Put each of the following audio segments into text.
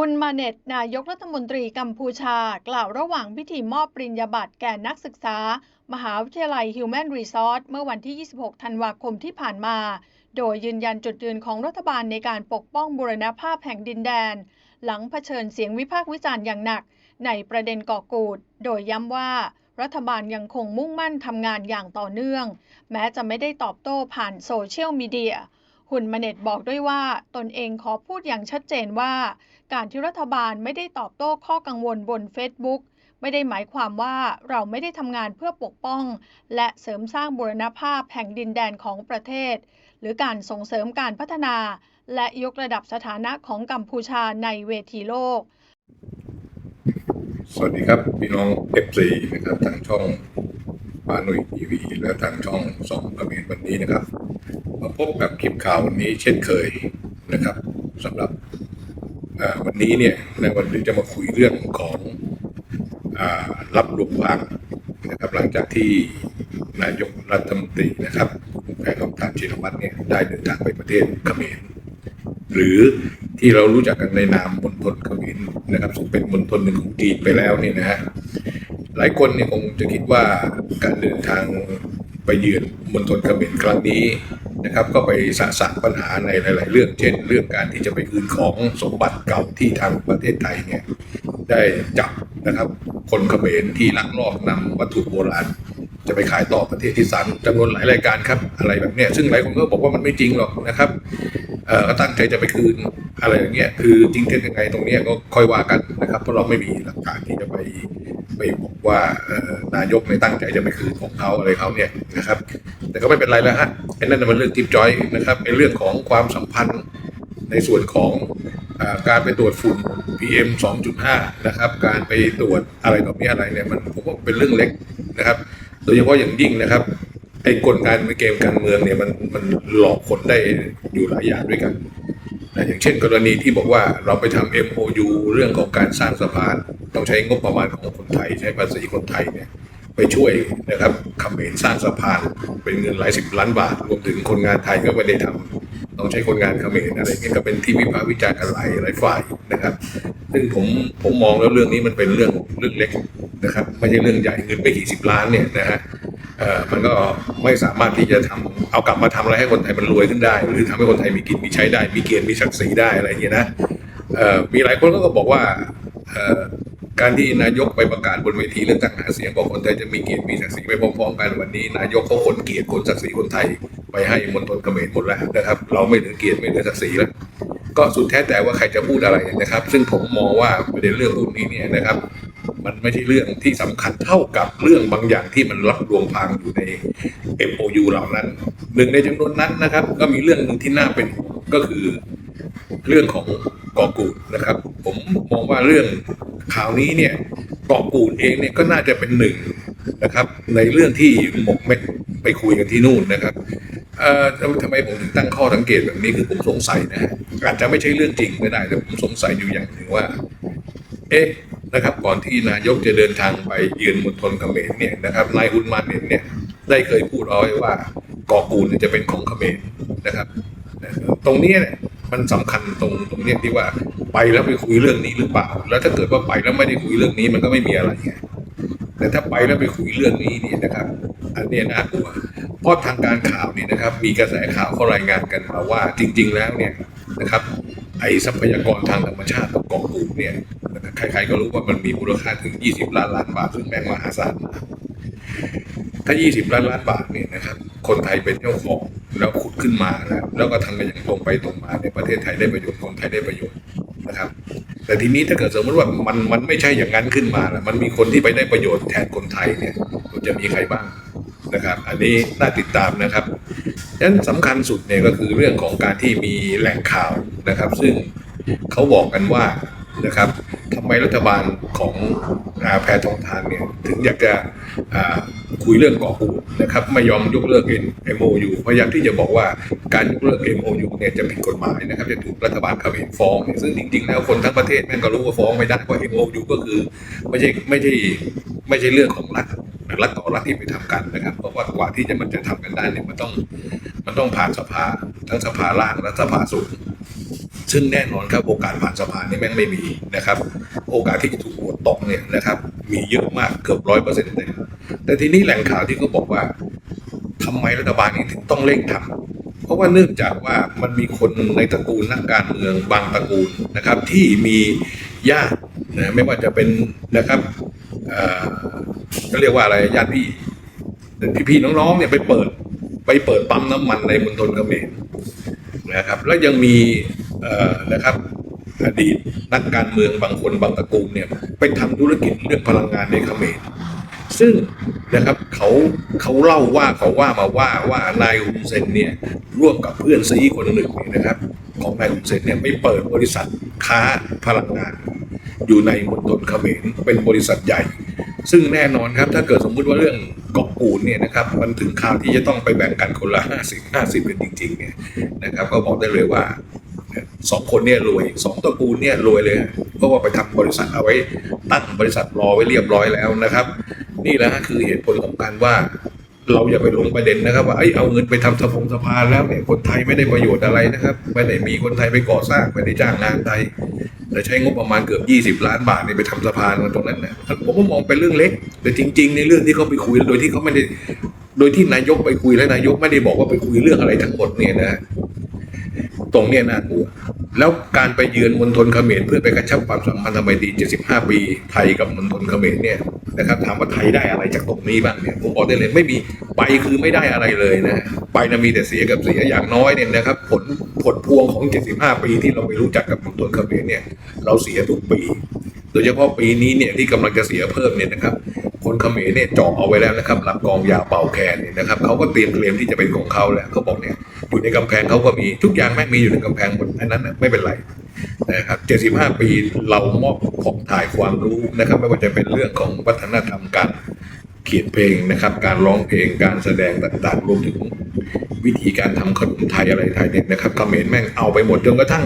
ฮุนมาเน็ตนายกรัฐมนตรีกัมพูชา กล่าวระหว่างพิธีมอบปริญญาบัตรแก่นักศึกษา มหาวิทยาลัย Human Resource เมื่อวันที่ 26 ธันวาคมที่ผ่านมา โดยยืนยันจุดยืนของรัฐบาลในการปกป้องบูรณภาพแห่งดินแดน หลังเผชิญเสียงวิพากษ์วิจารณ์อย่างหนัก ในประเด็นก่อกูด โดยย้ำว่ารัฐบาลยังคงมุ่งมั่นทำงานอย่างต่อเนื่อง แม้จะไม่ได้ตอบโต้ผ่านโซเชียลมีเดีย หุ่นมาเน็ตบอกด้วยว่าตนเองขอพูดอย่างชัดเจนว่า การที่รัฐบาลไม่ได้ตอบโต้ข้อกังวลบน Facebook ไม่ได้หมายความว่าเราไม่ได้ทำงานเพื่อปกป้อง และเสริมสร้างบูรณภาพแห่งดินแดนของประเทศ หรือการส่งเสริมการพัฒนา และยกระดับสถานะของกัมพูชาในเวทีโลก สวัสดีครับ พี่น้องเอฟซีนะครับทางช่อง ปาหนุ่ยทีวีและทางช่องสองประเมนวันนี้นะครับ มาพบกับคลิปข่าววันนี้เช่นเคยนะครับสำหรับวันนี้เนี่ยในวันนี้จะมาคุยเรื่องของอรับรวมพลังนะครับหลังจากที่นายกรัฐมนตรีนะครับคุณแพทองทานชินวัตรเนี่ยได้เดินทางไปประเทศเขมรหรือที่เรารู้จักกันในนามมณฑลเขมรนะครับซึ่งเป็นมณฑลหนึ่งของจีนไปแล้วเนี่ยนะฮะ หลายคนเนี่ยคงจะคิดว่าการเดินทางไปเยือนมณฑลเขมรครั้งนี้นะครับ ก็ไปสะสางปัญหาในหลาย ๆ เรื่องเช่น เรื่องการที่จะไปคืนของสมบัติเก่าที่ทางประเทศไทยเนี่ยได้จับนะครับคนเขมรที่ลักลอบนำวัตถุโบราณ จะไปขายต่อประเทศที่สามจำนวนหลายรายการครับอะไรแบบเนี้ยซึ่งหลายคนก็บอกว่ามันไม่จริงหรอกนะครับเอ่อก็ตั้งใจจะไปคืนอะไรอย่างเงี้ยคือจริงเท็จยังไงตรงเนี้ยก็ค่อยว่ากันนะครับเพราะเราไม่มีหลักฐานที่จะไป ไปบอกว่านายกในยตั้งใจจะไปคืนของเขาอะไรเขาเนี่ยนะครับ แต่ก็ไม่เป็นไรแล้วฮะไอ้นั่นมันเรื่องทิปจอยนะครับเป็นเรื่องของความสัมพันธ์ในส่วนของอการไปตรวจฝุ่น PM 2.5 นะครับ การไปตรวจอะไรต่อมีอะไรเนี่ยมันผมว่าเป็นเรื่องเล็กนะครับ โดยเฉพาะอย่างยิ่งนะครับไอ้กลไกในเกมการเมืองเนี่ยมันมันหลอกคนได้อยู่หลายอย่างด้วยกันนะอย่างเช่นกรณีที่บอกว่าเราไปทำ MOU เรื่องของการสร้างสะพาน ต้องใช้งบประมาณของคนไทย ใช้ภาษีคนไทยเนี่ยไปช่วยนะครับเขมรสร้างสะพานเป็นเงินหลายสิบล้านบาท รวมถึงคนงานไทยก็ไม่ได้ทำต้องใช้คนงานเขมรอะไรเงี้ยก็เป็นที่วิพากษ์วิจารณ์กันหลายหลายฝ่ายนะครับ ซึ่งผมผมมองแล้วเรื่องนี้มันเป็นเรื่องเรื่องเล็กนะครับไม่ใช่เรื่องใหญ่เงินไม่กี่สิบล้านเนี่ยนะฮะเอ่อมันก็ไม่สามารถที่จะทำเอากลับมาทำอะไรให้คนไทยมันรวยขึ้นได้ หรือทำให้คนไทยมีกินมีใช้ได้ มีเกียรติมีศักดิ์ศรีได้อะไรอย่างเงี้ยนะเอ่อมีหลายคนก็บอกว่าเอ่อ การที่นายกไปประกาศบนเวทีเรื่องการหาเสียงบอกคนไทยจะมีเกียรติมีศักดิ์ศรีไปพร้อมๆกันวันนี้ นายกเขาขนเกียรติขนศักดิ์ศรีคนไทยไปให้มณฑลเขมรหมดแล้วนะครับ เราไม่เหลือเกียรติไม่เหลือศักดิ์ศรีแล้วก็สุดแท้แต่ว่าใครจะพูดอะไรนะครับ ซึ่งผมมองว่าประเด็นเรื่องพวกนี้เนี่ยนะครับ มันไม่ใช่เรื่องที่สำคัญเท่ากับเรื่องบางอย่างที่มันรับรวมพรางอยู่ใน MOU เหล่านั้น หนึ่งในจำนวนนั้นนะครับ ก็มีเรื่องหนึ่งที่น่าเป็นก็คือเรื่องของกาะกูดนะครับ ผมมองว่าเรื่อง ข่าวนี้เนี่ยเกาะกูดเองเนี่ยก็น่าจะเป็นหนึ่งนะครับ ในเรื่องที่หมกเม็ดไปคุยกันที่นู่นนะครับเอ่อทำไมผมถึงตั้งข้อสังเกตแบบนี้คือผมสงสัยนะฮะอาจจะไม่ใช่เรื่องจริงก็ได้แต่ผมสงสัยอยู่อย่างหนึ่งว่า เอ๊ะนะครับ ก่อนที่นายกจะเดินทางไปเยือนมณฑลเขมรเนี่ยนะครับนายฮุนมานเนเนี่ย ได้เคยพูดเอาไว้ว่าเกาะกูลเนี่ยจะเป็นของเขมรนะครับ ตรงนี้เนี่ย มันสำคัญตรงตรงเนี้ยที่ว่าไปแล้วไปคุยเรื่องนี้หรือเปล่า แล้วถ้าเกิดว่าไปแล้วไม่ได้คุยเรื่องนี้มันก็ไม่มีอะไรไงแต่ถ้าไปแล้วไปคุยเรื่องนี้เนี่ยนะครับ อันนี้น่ากลัวเพราะทางการข่าวเนี่ยนะครับ มีกระแสข่าวเขารายงานกันมาว่าจริง ๆ แล้วเนี่ยนะครับ ไอ้ทรัพยากรทางธรรมชาติของเกาะกูเนี่ยใครๆก็รู้ว่ามันมีมูลค่าถึง 20 ล้านล้านบาทซึ่งแม่งมหาศาลมาถ้า 20 ล้านล้านบาทเนี่ยนะครับ คนไทยเป็นเจ้าของ แล้วขุดขึ้นมาแล้วแล้วก็ทำกันอย่างตรงไปตรงมาในประเทศไทยได้ประโยชน์คนไทยได้ประโยชน์นะครับ แต่ทีนี้ถ้าเกิดสมมติว่ามันมันไม่ใช่อย่างนั้นขึ้นมานะมันมีคนที่ไปได้ประโยชน์แทนคนไทยเนี่ยมันจะมีใครบ้างนะครับ อันนี้น่าติดตามนะครับดังนั้นสำคัญสุดเนี่ยก็คือเรื่องของการที่มีแหล่งข่าวนะครับ ซึ่งเขาบอกกันว่า นะครับทำไมรัฐบาลของอแพรทองทานเนี่ยถึงอยากจะคุยเรื่องเกาะกูดนะครับไม่ยอมยกเลิก MOU พยายามที่จะบอกว่าการยกเลิก MOU เนี่ยจะผิดกฎหมายนะครับจะถูกรัฐบาลเขมรฟ้อง ซึ่งจริงๆ แล้วคนทั้งประเทศแม่งก็รู้ว่าฟ้องไม่ได้เพราะ MOU ก็คือไม่ใช่ไม่ใช่ไม่ใช่เรื่องของรัฐรัฐต่อรัฐที่ไปทำกันนะครับ เพราะว่ากว่าที่จะมันจะทำกันได้เนี่ยมันต้องมันต้องผ่านสภาทั้งสภาล่างและสภาสูง ซึ่งแน่นอนครับโอกาสผ่านสภานี่แม่งไม่มีนะครับ โอกาสที่จะถูกโหวตตกเนี่ยนะครับ มีเยอะมากเกือบร้อยเปอร์เซ็นต์เลยแต่ทีนี้แหล่งข่าวที่เขาบอกว่าทำไมรัฐบาลนี้ถึงต้องเร่งทำเพราะว่าเนื่องจากว่ามันมีคนในตระกูลนักการเมืองบางตระกูลนะครับ ที่มีญาตินะไม่ว่าจะเป็นนะครับเอ่อก็เรียกว่าอะไรญาติพี่พี่ๆน้องๆเนี่ยไปเปิดไปเปิดปั๊มน้ำมันในมณฑลเขมรนะครับ แล้วยังมี นะครับอดีตนักการเมืองบางคนบางตระกูลเนี่ยไปทำธุรกิจเรื่องพลังงานในเขมรซึ่งนะครับเขาเขาเล่าว่าเขาว่ามาว่าว่านายฮุนเซนเนี่ยร่วมกับเพื่อนซีคนหนึ่งเนี่ยนะครับ ของนายฮุนเซนเนี่ยไปเปิดบริษัทค้าพลังงาน อยู่ในมณฑลเขมรเป็นบริษัทใหญ่ ซึ่งแน่นอนครับถ้าเกิดสมมุติว่าเรื่องกาะกูดเนี่ยนะครับมันถึงข่าวที่จะต้องไปแบ่งกันคนละห้าสิบห้าสิบกันจริงๆเนี่ยนะครับก็บอกได้เลยว่า สองคนเนี่ยรวยสองตระกูลเนี่ยรวยเลย เพราะว่าไปทำบริษัทเอาไว้ ตั้งบริษัทรอไว้เรียบร้อยแล้วนะครับ นี่แหละคือเหตุผลของการว่าเราอย่าไปลงประเด็นนะครับ ว่าเอ้เอาเงินไปทำสะพงสะพานแล้วเนี่ยคนไทยไม่ได้ประโยชน์อะไรนะครับไม่ได้มีคนไทยไปก่อสร้างไม่ได้จ้างงานไทยแต่ใช้งบประมาณเกือบ 20 ล้านบาทเนี่ยไปทำสะพานตรงนั้นนะผมก็มองเป็นเรื่องเล็ก แต่จริง ๆ ในเรื่องที่เขาไปคุยโดยที่เขาไม่ได้โดยที่นายกไปคุยและนายกไม่ได้บอกว่าไปคุยเรื่องอะไรทั้งหมดเนี่ยนะ ตรงเนี้ยน่ากลัว แล้วการไปเยือนมณฑลเขมรเพื่อไปกระชับความสัมพันธไมตรี75 ปี ไทยกับมณฑลเขมรเนี่ยนะครับถามว่าไทยได้อะไรจากตรงนี้บ้างเนี่ยผมบอกได้เลยไม่มีไปคือไม่ได้อะไรเลยนะไปนะมีแต่เสียกับเสียอย่างน้อยเนี่ยนะครับ ผลผลพวงของ 75 ปีที่เราไปรู้จักกับมณฑลเขมรเนี่ยเราเสียทุกปี โดยเฉพาะปีนี้เนี่ยที่กำลังจะเสียเพิ่มเนี่ยนะครับคนเขมรเนี่ยจาะเอาไว้แล้วนะครับลำกองยาวเป่าแคนเนี่ยนะครับเขาก็เตรียมเคลมที่จะเป็นของเขาแล้วเขาบอกเนี่ย อยู่ในกำแพงเขาก็มีทุกอย่างแม่งมีอยู่ในกำแพงหมดอันนั้นไม่เป็นไรนะครับ75 ปีเรามอบของถ่ายความรู้นะครับ ไม่ว่าจะเป็นเรื่องของวัฒนธรรมการเขียนเพลงนะครับ การร้องเพลงการแสดงต่างๆรวมถึงวิธีการทำขนมไทยอะไรไทยเนี่ยนะครับเขมรแม่งเอาไปหมดจนกระทั่ง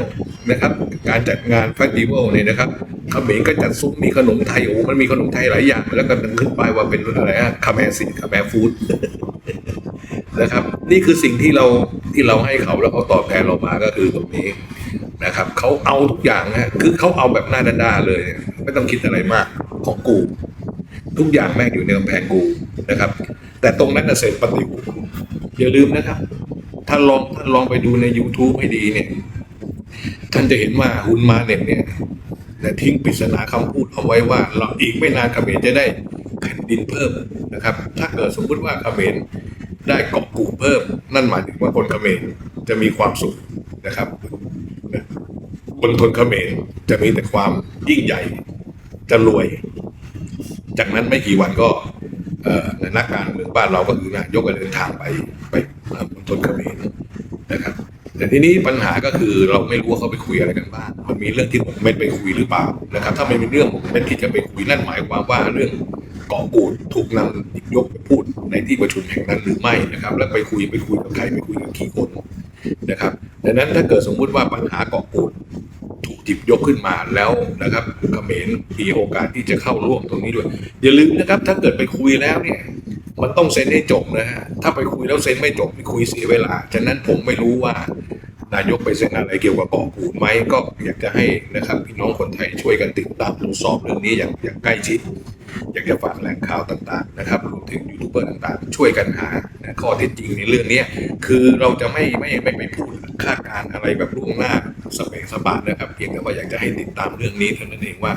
นะครับ การจัดงานเฟสติวัลเนี่ยนะครับเขมรก็จัดซุ้มมีขนมไทยโอ้มันมีขนมไทยหลายอย่าง แล้วก็ขึ้นไปว่าเป็นอะไรอะคาแมสิคาแมฟู้ดนะครับ นี่คือสิ่งที่เรา ที่เราให้เขาแล้วเขาตอบแทนเรามาก็คือตรงนี้นะครับเขาเอาทุกอย่างฮะคือเขาเอาแบบหน้าด้านๆเลย ไม่ต้องคิดอะไรมากของกู ทุกอย่างแม่งอยู่ในกำแพงกูนะครับ แต่ตรงนั้นนะเสร็จปฏิวัติอย่าลืมนะครับท่านลองท่านลองไปดูใน YouTube ให้ดีเนี่ย ท่านจะเห็นว่าฮุนมาเน็ตเนี่ยนะทิ้งปริศนาคำพูดเอาไว้ว่า เราอีกไม่นานเขมรจะได้แผ่นดินเพิ่มนะครับ ถ้าเกิดสมมุติว่าเขมร ได้เกาะกูเพิ่ม นั่นหมายถึงว่าคนเขมรจะมีความสุขนะครับคนทนเขมรจะมีแต่ความยิ่งใหญ่จะรวย จากนั้นไม่กี่วันก็เอ่อนักการเมืองบ้านเราก็คือนายกเดินทางไปไปมณฑลเขมรนะครับ แต่ทีนี้ปัญหาก็คือเราไม่รู้ว่าเขาไปคุยอะไรกันบ้างมันมีเรื่องที่หมกเม็ดไปคุยหรือเปล่านะครับ ถ้าไม่มีเรื่องหมกเม็ดที่จะไปคุยนั่นหมายความว่าเรื่อง กาะกูดถูกนำหยิบยกไปพูดในที่ประชุมแห่งนั้นหรือไม่นะครับ แล้วไปคุยไปคุยกับใครไปคุยกับกี่คนนะครับดังนั้นถ้าเกิดสมมุติว่าปัญหาเกาะกูดถูกหยิบยกขึ้นมาแล้วนะครับเขมรมีโอกาสที่จะเข้าร่วมตรงนี้ด้วย อย่าลืมนะครับ ถ้าเกิดไปคุยแล้วเนี่ย มันต้องเซ็นให้จบนะฮะถ้าไปคุยแล้วเซ็นไม่จบไปคุยเสียเวลาฉะนั้นผมไม่รู้ว่านายกไปเซ็นอะไรเกี่ยวกับเกาะกูดไหมก็อยากจะให้นะครับพี่น้องคนไทยช่วยกันติดตามตรวจสอบเรื่องนี้อย่างอย่างใกล้ชิด อยากจะฝากแหล่งข่าวต่างๆนะครับรวมถึงยูทูบเบอร์ต่างๆ ช่วยกันหาข้อเท็จจริงในเรื่องนี้คือเราจะไม่ไม่ไม่ไม่พูดคาดการณ์อะไรแบบล่วงหน้าสเปกสบาดนะครับ เพียงแต่ว่าอยากจะให้ติดตามเรื่องนี้เท่านั้นเองว่า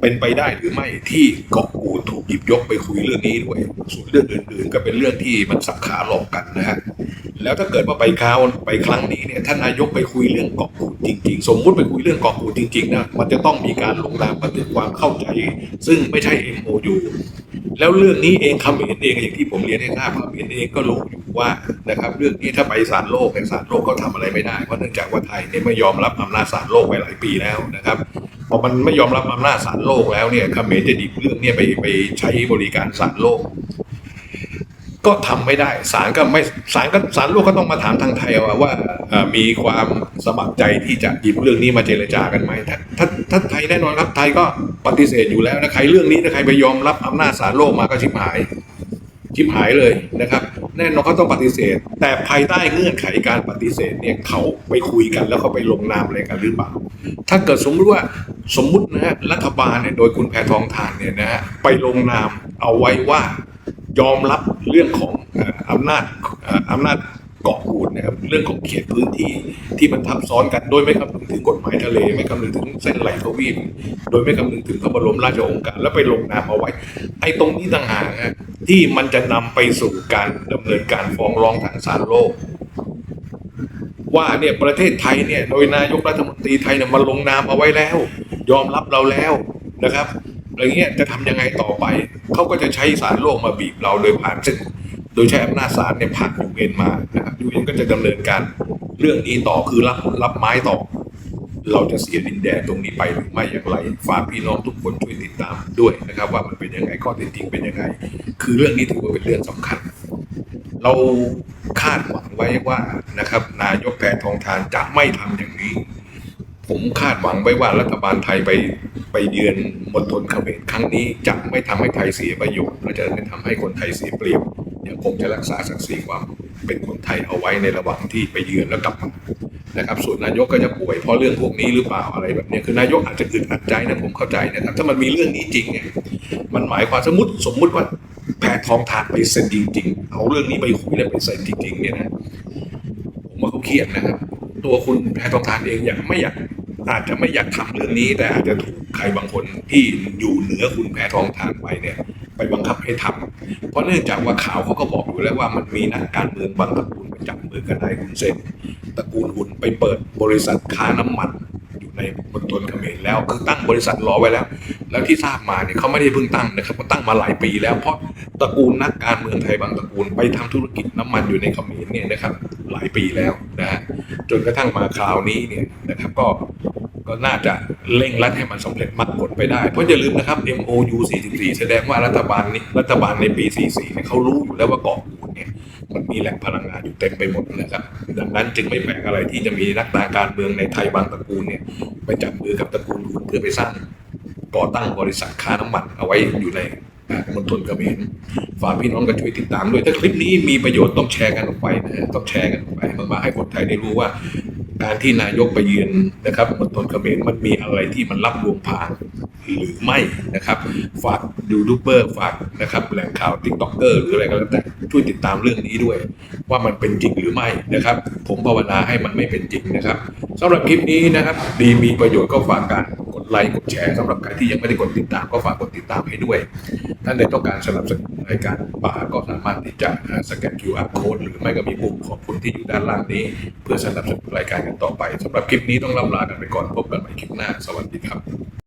เป็นไปได้หรือไม่ที่เกาะกูถูกหยิบยกไปคุยเรื่องนี้ด้วย ส่วนเรื่องอื่นๆ ก็เป็นเรื่องที่มันสับขาหลอกกันนะฮะแล้วถ้าเกิดว่าไปคราวไปครั้งนี้เนี่ยท่านนายกไปคุยเรื่องเกาะกูจริง ๆ สมมุติไปคุยเรื่องเกาะกูจริงๆนะมันจะต้องมีการลงนามบันทึกความเข้าใจ ซึ่งไม่ใช่ MOU แล้วเรื่องนี้เองเขมรเองอย่างที่ผมเรียนให้ทราบเขมรเองก็รู้อยู่ว่านะครับเรื่องนี้ถ้าไปศาลโลกเนี่ศาลโลกก็ทำอะไรไม่ได้เพราะเนื่องจากว่าไทยเนี่ยไม่ยอมรับอำนาจศาลโลกไปหลายปีแล้วนะครับ พอมันไม่ยอมรับอำนาจศาลโลกแล้วเนี่ยเขมรจะดิบเรื่องเนี้ไปไปใช้บริการศาลโลก ก็ทำไม่ได้ศาลก็ไม่ศาลก็ศาลโลกก็ต้องมาถามทางไทยว่าว่ามีความสมัครใจที่จะหยิบเรื่องนี้มาเจรจากันไหมถ้าถ้าถ้าไทยแน่นอนครับไทยก็ปฏิเสธอยู่แล้วนะใครเรื่องนี้ถ้าใครไปยอมรับอำนาจศาลโลกมาก็ชิบหายชิบหายเลยนะครับ แน่นอนเขาต้องปฏิเสธ แต่ภายใต้เงื่อนไขการปฏิเสธเนี่ยเขาไปคุยกันแล้วเขาไปลงนามอะไรกันหรือเปล่า ถ้าเกิดสมมติว่าสมมุตินะฮะรัฐบาลเนี่ยโดยคุณแพทองทานเนี่ยนะฮะไปลงนามเอาไว้ว่ายอมรับเรื่องของอำนาจอำนาจเกาะกูดนะครับเรื่องของเขตพื้นที่ที่มันทับซ้อนกันโดยไม่คำนึงถึงกฎหมายทะเล ไม่คำนึงถึงเส้นไหลทวีปโดยไม่คำนึงถึงพระบรมราชโองการแล้วไปลงนามเอาไว้ไอ้ตรงนี้ต่างหากฮะ ที่มันจะนำไปสู่การดำเนินการฟ้องร้องทางศาลโลก ว่าเนี่ยประเทศไทยเนี่ยโดยนายกรัฐมนตรีไทยเนี่ยมาลงนามเอาไว้แล้ว ยอมรับเราแล้วนะครับอะไรเงี้ยจะทำยังไงต่อไป เขาก็จะใช้ศาลโลกมาบีบเราโดยผ่านซึ่งโดยใช้อำนาจศาลเนี่ยผ่านยูเอ็นมานะครับยูเอ็นก็จะดำเนินการเรื่องนี้ต่อคือรับรับไม้ต่อ เราจะเสียดินแดนตรงนี้ไปหรือไม่อย่างไรฝากพี่น้องทุกคนช่วยติดตามด้วยนะครับ ว่ามันเป็นยังไงข้อเท็จจริงเป็นยังไง คือเรื่องนี้ถือว่าเป็นเรื่องสำคัญ เราคาดหวังไว้ว่านะครับ นายกแพทองทานจะไม่ทำอย่างนี้ ผมคาดหวังไว้ว่ารัฐบาลไทยไปไปเยือนมณฑลเขมรครั้งนี้จะไม่ทำให้ไทยเสียประโยชน์และจะไม่ทำให้คนไทยเสียเปรียบยังคงจะรักษาศักดิ์ศรีความเป็นคนไทยเอาไว้ในระหว่างที่ไปเยือนแล้วกลับมา นะครับส่วนนายกก็จะป่วยเพราะเรื่องพวกนี้หรือเปล่าอะไรแบบนี้คือนายกอาจจะอึดอัดใจนะผมเข้าใจนะครับ ถ้ามันมีเรื่องนี้จริงเนี่ยมันหมายความสมมติสมมุติว่าแพทองทานไปเซ็นจริง ๆ เอาเรื่องนี้ไปคุยแล้วไปเซ็นจริงๆเนี่ยนะผมว่าเขาเครียดนะครับ ตัวคุณแพทองทานเองอยากไม่อยากอาจจะไม่อยากทำเรื่องนี้ แต่อาจจะถูกใครบางคนที่อยู่เหนือคุณแพทองทานไปเนี่ยไปบังคับให้ทำเพราะเนื่องจากว่าข่าวเขาก็บอกอยู่แล้วว่ามันมีนักการเมืองบางตระกูลไปจับมือกันนายคุณเซ็น ตระกูลหุ่นไปเปิดบริษัทค้าน้ำมันอยู่ในมณฑลเขมรแล้วคือตั้งบริษัทรอไว้แล้ว แล้วที่ทราบมาเนี่ยเขาไม่ได้เพิ่งตั้งนะครับเขาตั้งมาหลายปีแล้วเพราะตระกูลนักการเมืองไทยบางตระกูลไปทำธุรกิจน้ำมันอยู่ในเขมรเนี่ยนะครับหลายปีแล้วนะฮะจนกระทั่งมาคราวนี้เนี่ยนะครับก็ก็น่าจะเร่งรัดให้มันสำเร็จมรรคผลไปได้ เพราะอย่าลืมนะครับ MOU 44 แสดงว่ารัฐบาลนี้รัฐบาลในปี 44เนี่ยเขารู้อยู่แล้วว่าเกาะ มันมีแหล่งพลังงานอยู่เต็มไปหมดนะครับ ดังนั้นจึงไม่แปลกอะไรที่จะมีนักการเมืองในไทยบางตระกูลเนี่ยไปจับมือกับตระกูลหุ่นเพื่อไปสร้างก่อตั้งบริษัทค้าน้ำมันเอาไว้อยู่ในมณฑลเขมรฝากพี่น้องก็ช่วยติดตามด้วย ถ้าคลิปนี้มีประโยชน์ต้องแชร์กันออกไปนะต้องแชร์กันออกไปมากๆให้คนไทยได้รู้ว่า การที่นายกไปยืนนะครับมณฑลเขมรมันมีอะไรที่มันรับลวงพราง หรือไม่นะครับ ฝากยูทูบเบอร์ฝากนะครับแหล่งข่าวติ๊กต็อกเกอร์หรืออะไรก็แล้วแต่ช่วยติดตามเรื่องนี้ด้วย ว่ามันเป็นจริงหรือไม่นะครับ ผมภาวนาให้มันไม่เป็นจริงนะครับสำหรับคลิปนี้นะครับ ดีมีประโยชน์ก็ฝากการกดไลค์กดแชร์สำหรับใครที่ยังไม่ได้กดติดตามก็ฝากกดติดตามให้ด้วย ท่านใดต้องการสนับสนุนรายการป่าก็สามารถที่จะสแกน QR code หรือไม่ก็มีปุ่มขอบคุณที่อยู่ด้านล่างนี้ เพื่อสนับสนุนรายการกันต่อไปสำหรับคลิปนี้ต้องล่ำลากันไปก่อนพบกันใหม่คลิปหน้า สวัสดีครับ